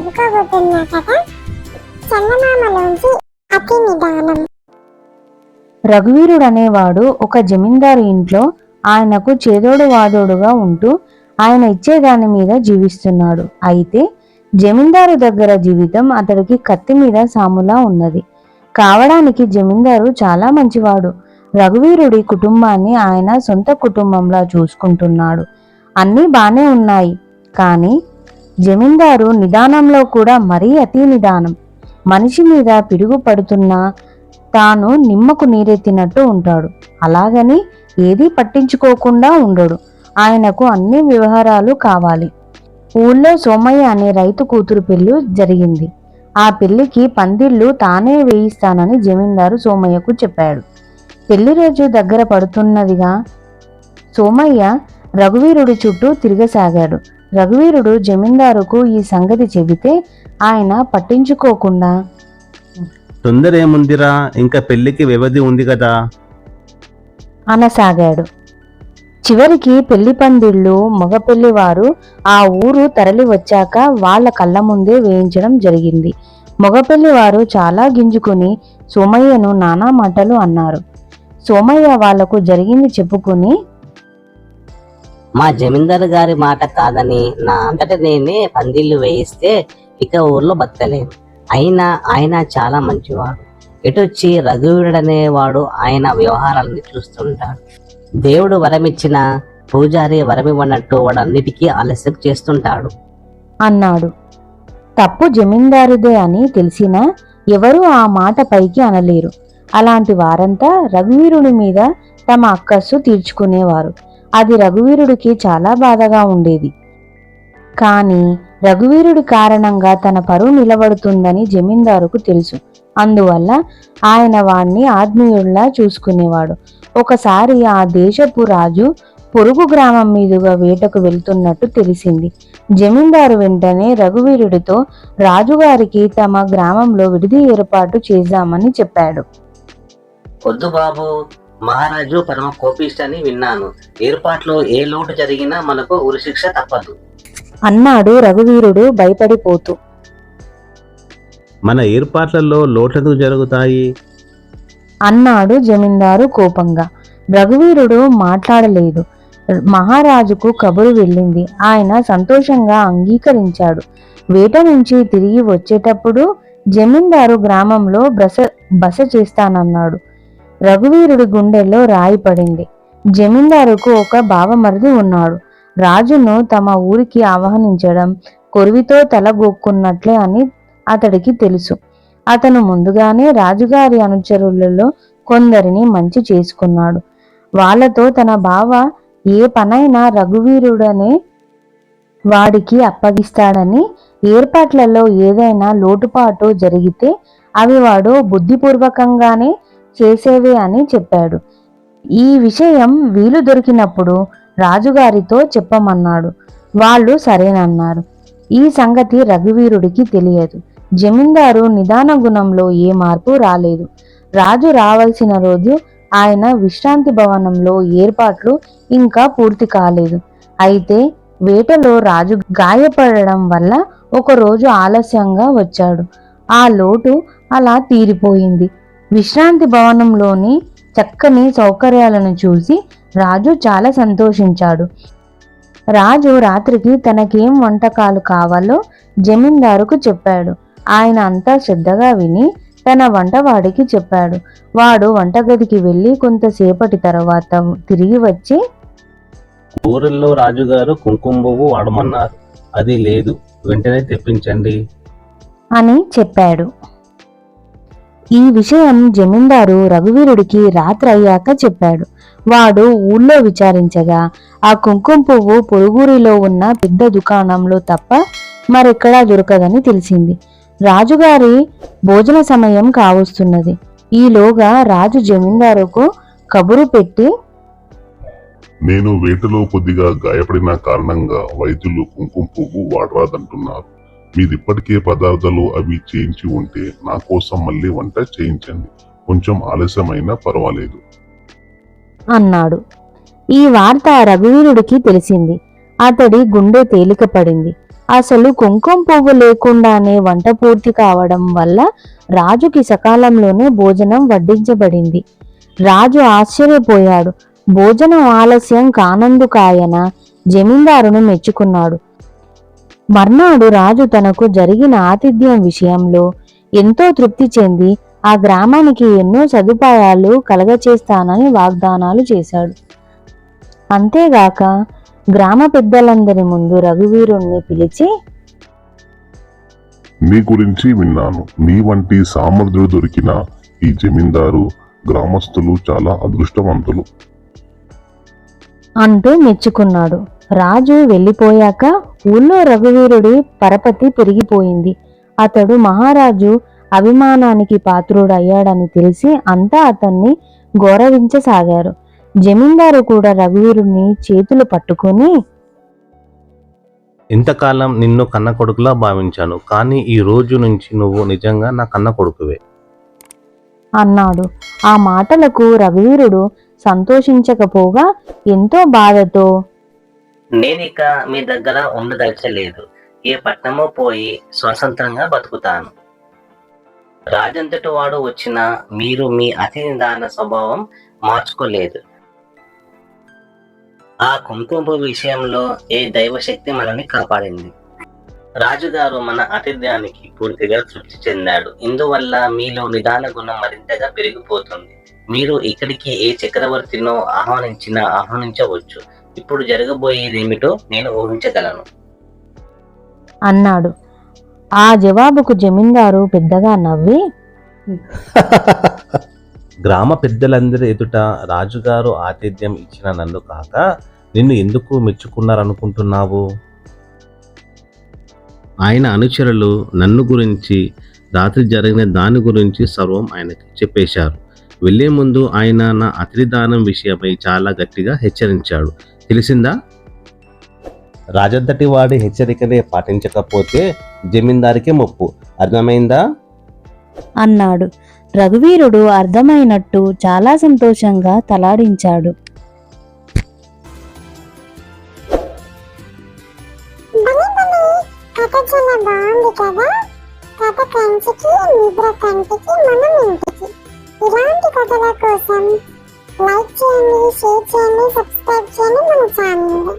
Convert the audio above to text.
చెప్పుకోబోతున్నా కథ చందమామలోంచి అతి నిదానం రఘువీరుడు అనేవాడు ఒక జమీందారు ఇంట్లో ఆయనకు చేదోడు వాదోడుగా ఉంటూ ఆయన ఇచ్చే దాని మీద జీవిస్తున్నాడు. అయితే జమీందారు దగ్గర జీవితం అతడికి కత్తి మీద సాములా ఉన్నది. కావడానికి జమీందారు చాలా మంచివాడు. రఘువీరుడి కుటుంబాన్ని ఆయన సొంత కుటుంబంలా చూసుకుంటున్నాడు. అన్నీ బానే ఉన్నాయి. కానీ జమీందారు నిదానంలో కూడా మరీ అతి నిదానం. మనిషి మీద పిడుగు పడుతున్నా తాను నిమ్మకు నీరెత్తినట్టు ఉంటాడు. అలాగని ఏదీ పట్టించుకోకుండా ఉండడు. ఆయనకు అన్ని వ్యవహారాలు కావాలి. ఊళ్ళో సోమయ్య అనే రైతు కూతురు పెళ్ళి జరిగింది. ఆ పెళ్ళికి పందిళ్ళు తానే వేయిస్తానని జమీందారు సోమయ్యకు చెప్పాడు. పెళ్ళి రోజు దగ్గర పడుతున్నదిగా సోమయ్య రఘువీరుడి చుట్టూ తిరగసాగాడు. రఘువీరుడు జమీందారుకు ఈ సంగతి చెబితే ఆయన పట్టించుకోకుండా. తొందర ఏముందిరా ఇంకా పెళ్ళికి వ్యవధి ఉంది కదా. అనసాగాడు. చివరికి పెళ్ళి పందిళ్ళు మగ పెళ్ళివారు ఆ ఊరు తరలి వచ్చాక వాళ్ళ కళ్ళ ముందే వేయించడం జరిగింది. మగ పెళ్ళివారు చాలా గింజుకుని సోమయ్యను నానా మాటలు అన్నారు. సోమయ్య వాళ్ళకు జరిగింది చెప్పుకుని మా జమీందారు గారి మాట కాదని నా అంతట నేనే పందిళ్ళు వేయిస్తే ఇక ఊర్లో బతకలేను. అయినా ఆయన చాలా మంచివాడు. ఎటొచ్చి రఘువీరుడనేవాడు ఆయన వ్యవహారాలను చూస్తుంటాడు. దేవుడు వరమిచ్చిన పూజారి వరమివ్వనట్టు వాడన్నిటికీ ఆలస్యం చేస్తుంటాడు. అన్నాడు. తప్పు జమీందారుదే అని తెలిసినా ఎవరూ ఆ మాట పైకి అనలేరు. అలాంటి వారంతా రఘువీరుని మీద తమ అక్కస్సు తీర్చుకునేవారు. అది రఘువీరుడికి చాలా బాధగా ఉండేది. కానీ రఘువీరుడి కారణంగా తన పరువు నిలబడుతుందని జమీందారుకు తెలుసు. అందువల్ల ఆయన వాణ్ణి ఆత్మీయుల్లా చూసుకునేవాడు. ఒకసారి ఆ దేశపు రాజు పొరుగు గ్రామం మీదుగా వేటకు వెళ్తున్నట్టు తెలిసింది. జమీందారు వెంటనే రఘువీరుడితో రాజుగారికి తమ గ్రామంలో విడిది ఏర్పాటు చేశామని చెప్పాడు. వద్దు బాబు మహారాజు పరమ కోపిష్టని విన్నాను. ఏర్పాట్లో ఏ లోటు జరిగినా మనకు ఉరిశిక్ష తప్పదు. అన్నాడు రఘువీరుడు భయపడిపోతూ. మన ఏర్పాట్లలో లోటెందుకు జరుగుతాయి? అన్నాడు జమీందారు కోపంగా. రఘువీరుడు మాట్లాడలేదు. మహారాజుకు కబురు వెళ్ళింది. ఆయన సంతోషంగా అంగీకరించాడు. వేట నుంచి తిరిగి వచ్చేటప్పుడు జమీందారు గ్రామంలో బస బస చేస్తానన్నాడు. రఘువీరుడి గుండెల్లో రాయి పడింది. జమీందారుకు ఒక బావమరిది ఉన్నాడు. రాజును తమ ఊరికి ఆహ్వానించడం కొరివితో తలగొక్కున్నట్లే అని అతడికి తెలుసు. అతను ముందుగానే రాజుగారి అనుచరులలో కొందరిని మంచి చేసుకున్నాడు. వాళ్ళతో తన బావ ఏ పనైనా రఘువీరుడనే వాడికి అప్పగిస్తాడని ఏర్పాట్లలో ఏదైనా లోటుపాటు జరిగితే అవి వాడు బుద్ధిపూర్వకంగానే చేసేవే అని చెప్పాడు. ఈ విషయం వీలు దొరికినప్పుడు రాజుగారితో చెప్పమన్నాడు. వాళ్ళు సరేనన్నారు. ఈ సంగతి రఘువీరుడికి తెలియదు. జమీందారు నిదాన గుణంలో ఏ మార్పు రాలేదు. రాజు రావాల్సిన రోజు ఆయన విశ్రాంతి భవనంలో ఏర్పాట్లు ఇంకా పూర్తి కాలేదు. అయితే వేటలో రాజు గాయపడడం వల్ల ఒక రోజు ఆలస్యంగా వచ్చాడు. ఆ లోటు అలా తీరిపోయింది. విశ్రాంతి భవనంలోని చక్కని సౌకర్యాలను చూసి రాజు చాలా సంతోషించాడు. రాజు రాత్రికి తనకేం వంటకాలు కావాలో జమీందారుకు చెప్పాడు. ఆయన అంతా శ్రద్ధగా విని తన వంటవాడికి చెప్పాడు. వాడు వంటగదికి వెళ్ళి కొంతసేపటి తర్వాత తిరిగి వచ్చి ఊరిలో రాజుగారు కుంకుమ పువ్వు వాడమన్నారు. అది లేదు. వెంటనే తెప్పించండి అని చెప్పాడు. ఈ విషయం జమీందారు రఘువీరుడికి రాత్రి అయ్యాక చెప్పాడు. వాడు ఊళ్ళో విచారించగా ఆ కుంకుమ పువ్వు పొరుగురిలో ఉన్న పెద్ద దుకాణంలో తప్ప మరెక్కడా దొరకదని తెలిసింది. రాజుగారి భోజన సమయం కావస్తున్నది. ఈలోగా రాజు జమీందారుకు కబురు పెట్టి నేను వేటలో కొద్దిగా గాయపడిన కారణంగా వైద్యులు కుంకుమ పువ్వు వాడరాదంటున్నారు. మీరిప్పటికే పదార్థాలు అవి చేయించి ఉంటే నా కోసం మళ్ళీ వంట చేయించండి. కొంచెం ఆలస్యమైనా పర్వాలేదు. అన్నాడు. ఈ వార్త రఘువీరుడికి తెలిసింది. అతడి గుండె తేలికపడింది. అసలు కుంకుమ పువ్వు లేకుండానే వంట పూర్తి కావడం వల్ల రాజుకి సకాలంలోనే భోజనం వడ్డించబడింది. రాజు ఆశ్చర్యపోయాడు. భోజనం ఆలస్యం కానందుకాయన జమీందారును మెచ్చుకున్నాడు. మర్నాడు రాజు తనకు జరిగిన ఆతిథ్యం విషయంలో ఎంతో తృప్తి చెంది ఆ గ్రామానికి ఎన్నో సదుపాయాలు కలగచేస్తానని వాగ్దానాలు చేశాడు. అంతేగాక గ్రామ పెద్దలందరి ముందు రఘువీరుణ్ణి పిలిచి నీ గురించి విన్నాను. నీ వంటి సామర్థ్యుడు దొరికిన ఈ జమీందారు గ్రామస్తులు చాలా అదృష్టవంతులు. అంటూ మెచ్చుకున్నాడు. రాజు వెళ్ళిపోయాక ఊళ్ళో రఘువీరుడి పరపతి పెరిగిపోయింది. అతడు మహారాజు అభిమానానికి పాత్రుడయ్యాడని తెలిసి అంతా అతన్ని గౌరవించసాగారు. జమీందారు కూడా రఘువీరుని చేతులు పట్టుకొని ఇంతకాలం నిన్ను కన్న కొడుకులా భావించాను కానీ ఈ రోజు నుంచి నువ్వు నిజంగా నా కన్న కొడుకువే అన్నాడు. ఆ మాటలకు రఘువీరుడు సంతోషించకపోగా ఎంతో బాధతో నేనిక మీ దగ్గర ఉండదలచలేదు. ఏ పట్నమో పోయి స్వతంత్రంగా బతుకుతాను. రాజంతటి వాడు వచ్చిన మీరు మీ అతి నిదాన స్వభావం మార్చుకోలేదు. ఆ కుంకుమ విషయంలో ఏ దైవశక్తి మనల్ని కాపాడింది? రాజుగారు మన అతిథ్యానికి పూర్తిగా తృప్తి చెందాడు. ఇందువల్ల మీలో నిదాన గుణం మరింతగా పెరిగిపోతుంది. మీరు ఇక్కడికి ఏ చక్రవర్తినో ఆహ్వానించినా ఆహ్వానించవచ్చు. ఇప్పుడు జరగబోయేది ఏమిటో నేను ఊహించగలను. అన్నాడు. ఆ జవాబుకు జమీందారు పెద్దగా నవ్వి గ్రామ పెద్దలందరి ఎదుట రాజుగారు ఆతిథ్యం ఇచ్చిన నన్ను కాక నిన్ను ఎందుకు మెచ్చుకున్నారనుకుంటున్నావు? ఆయన అనుచరులు నన్ను గురించి రాత్రి జరిగిన దాని గురించి సర్వం ఆయనకి చెప్పేశారు. వెళ్ళే ముందు ఆయన నా అతిథిదానం విషయమై చాలా గట్టిగా హెచ్చరించాడు. తెలిసిందా? రాజంతటి వాడి హెచ్చరికనే పాటించకపోతే జమీందారికే ముప్పు. అర్థమైందా? అన్నాడు. రఘువీరుడు అర్థమైనట్టు చాలా సంతోషంగా తలాడించాడు. కంచికి నిద్ర కంటికి మనం ఇంటికి ఇలాంటి కథల కోసం లైక్ చేయండి షేర్ చేయండి సబ్స్క్రైబ్ చేయండి మన ఛానల్ని